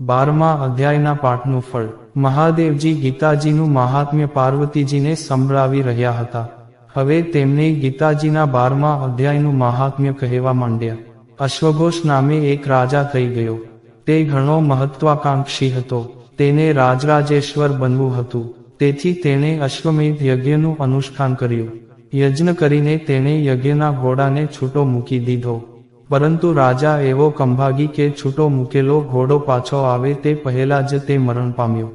બારમા અધ્યાયના પાઠનું ફળ. મહાદેવજી ગીતાજીનું મહાત્મ્ય પાર્વતીજીને સંભળાવી રહ્યા હતા. હવે તેમને ગીતાજીના બારમા અધ્યાયનું મહાત્મ્ય કહેવા માંડ્યા. અશ્વઘોષ નામે એક રાજા થઈ ગયો. તે ઘણો મહત્વાકાંક્ષી હતો. તેને રાજરાજેશ્વર બનવું હતું. તેથી તેણે અશ્વમેધ યજ્ઞનું અનુષ્ઠાન કર્યું. યજ્ઞ કરીને તેણે યજ્ઞના ઘોડાને છૂટો મૂકી દીધો. પરંતુ રાજા એવો કંભાગી કે છૂટો મૂકેલો ઘોડો પાછો આવે તે પહેલા જ તે મરણ પામ્યો.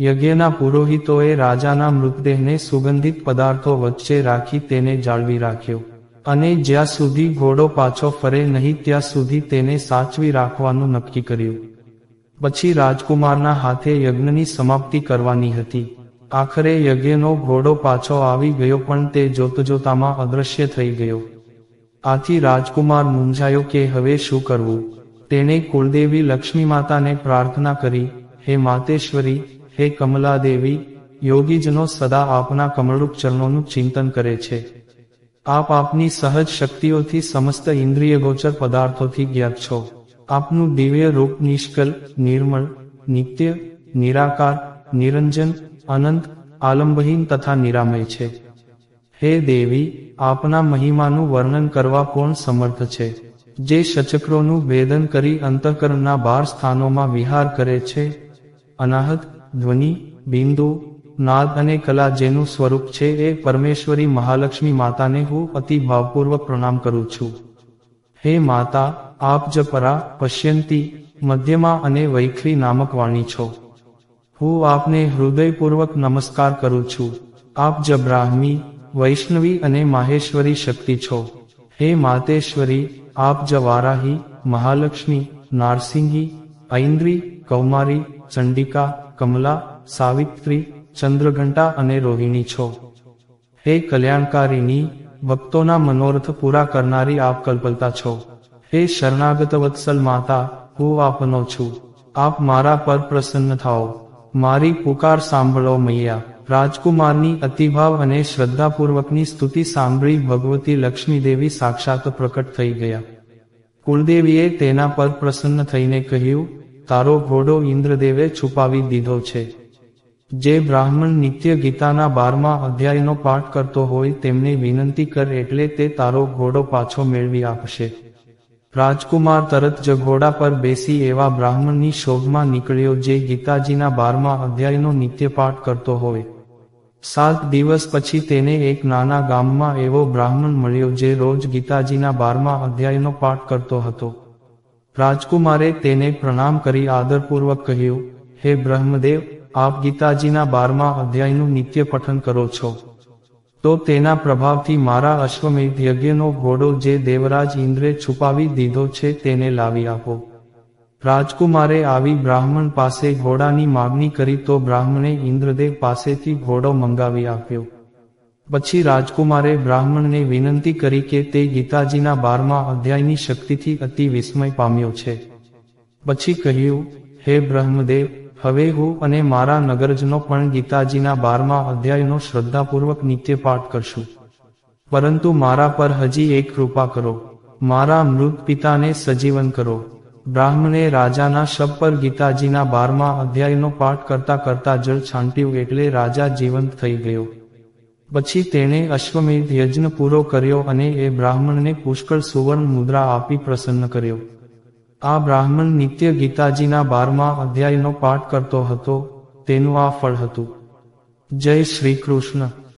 યજ્ઞના પુરોહિતોએ રાજાના મૃતદેહને સુગંધિત પદાર્થો વચ્ચે રાખી તેને જાળવી રાખ્યો. અને જ્યાં સુધી ઘોડો પાછો ફરે નહીં ત્યાં સુધી તેને સાચવી રાખવાનું નક્કી કર્યું. પછી રાજકુમારના હાથે યજ્ઞની સમાપ્તિ કરવાની હતી. આખરે યજ્ઞનો ઘોડો પાછો આવી ગયો પણ તે જોતજોતામાં અદૃશ્ય થઈ ગયો. આથી રાજકુમાર મૂંઝાયો કે હવે શું કરવું? તેણે કુળદેવી લક્ષ્મી માતાને પ્રાર્થના કરી, હે માતેશ્વરી, હે કમલાદેવી, યોગીજનો સદા આપના કમળરૂપ ચરણોનું ચિંતન કરે છે. આપ આપની સહજ શક્તિઓથી સમસ્ત ઇન્દ્રિયગોચર પદાર્થોથી જ્ઞાત છો. આપનું દિવ્ય રૂપ નિષ્કલ, નિર્મળ, નિત્ય, નિરાકાર, નિરંજન, અનંત, આલંબહીન તથા નિરામય છે. હે દેવી, આપના મહિમાનું વર્ણન કરવા કોણ સમર્થ છે? જે શચક્રોનું ભેદન કરી અંતઃકરણના બાર સ્થાનોમાં વિહાર કરે છે. અનાહત, ધ્વનિ, બિંદુ, નાદ અને કલા જેનું સ્વરૂપ છે એ પરમેશ્વરી મહાલક્ષ્મી માતાને હું અતિ ભાવપૂર્વક પ્રણામ કરું છું. હે માતા, આપ જ પરા, પશ્યંતી, મધ્યમાં અને વૈખરી નામક વાણી છો. હું આપને હૃદયપૂર્વક નમસ્કાર કરું છું. આપ જ બ્રાહ્મી વૈષ્ણવી અને માહેશ્વરી શક્તિ છો. હે માતેશ્વરી, આપ જ વારાહી મહાલક્ષ્મી, નારસિંહી ઐન્દ્રી કૌમારી, ચંડિકા, કમલા, સાવિત્રી, ચંદ્રઘંટા અને રોહિણી છો. હે કલ્યાણકારીની, ભક્તોના મનોરથ પૂરા કરનારી આપ કલ્પલતા છો. હે શરણાગત વત્સલ માતા, હું આપનો છું. આપ મારા પર પ્રસન્ન થાઓ. મારી પુકાર સાંભળો મૈયા. રાજકુમારની અતિભાવ અને શ્રદ્ધાપૂર્વકની સ્તુતિ સાંભળી ભગવતી લક્ષ્મીદેવી સાક્ષાત પ્રકટ થઈ ગયા. કુળદેવીએ તેના પર પ્રસન્ન થઈને કહ્યું, તારો ઘોડો ઇન્દ્રદેવે છુપાવી દીધો છે. જે બ્રાહ્મણ નિત્ય ગીતાના બારમા અધ્યાયનો પાઠ કરતો હોય તેમને વિનંતી કર એટલે તે તારો ઘોડો પાછો મેળવી આપશે. રાજકુમાર તરત જ ઘોડા પર બેસી એવા બ્રાહ્મણની શોધમાં નીકળ્યો જે ગીતાજીના બારમા અધ્યાયનો નિત્યપાઠ કરતો હોય. સાત દિવસ પછી તેને એક નાના ગામમાં એવો બ્રાહ્મણ મળ્યો જે રોજ ગીતાજીના બારમા અધ્યાયનો પાઠ કરતો હતો. રાજકુમારે તેને પ્રણામ કરી આદરપૂર્વક કહ્યું, હે બ્રહ્મદેવ, આપ ગીતાજીના બારમા અધ્યાયનું નિત્ય પઠન કરો છો. તો તેના પ્રભાવથી મારા અશ્વમેધ યજ્ઞનો ઘોડો જે દેવરાજ ઇન્દ્રે છુપાવી દીધો છે તેને લાવી આપો. રાજકુમારે આવી બ્રાહ્મણ પાસે ઘોડાની માગણી કરી તો બ્રાહ્મણે ઇન્દ્રદેવ પાસેથી ઘોડો મંગાવી આપ્યો. પછી રાજકુમારે બ્રાહ્મણને વિનંતી કરી કે તે ગીતાજીના બારમા અધ્યાયની શક્તિથી અતિ વિસ્મય પામ્યો છે. પછી કહ્યું, હે બ્રહ્મદેવ હવે હું અને મારા નગરજનો પણ ગીતાજીના બારમા અધ્યાયનો શ્રદ્ધાપૂર્વક નિત્ય પાઠ કરશું. પરંતુ મારા પર હજી એક કૃપા કરો. મારા મૃત પિતાને સજીવન કરો. બ્રાહ્મણે રાજાના શબ પર ગીતાજીના બારમા અધ્યાયનો પાઠ કરતા કરતા જળ છાંટ્યું એટલે રાજા જીવંત થઈ ગયો. પછી તેણે અશ્વમેધ યજ્ઞ પૂરો કર્યો અને એ બ્રાહ્મણને પુષ્કળ સુવર્ણ મુદ્રા આપી પ્રસન્ન કર્યો. આ બ્રાહ્મણ નિત્ય ગીતાજીના બારમા અધ્યાયનો પાઠ કરતો હતો. તેનું આ ફળ હતું. જય શ્રી કૃષ્ણ.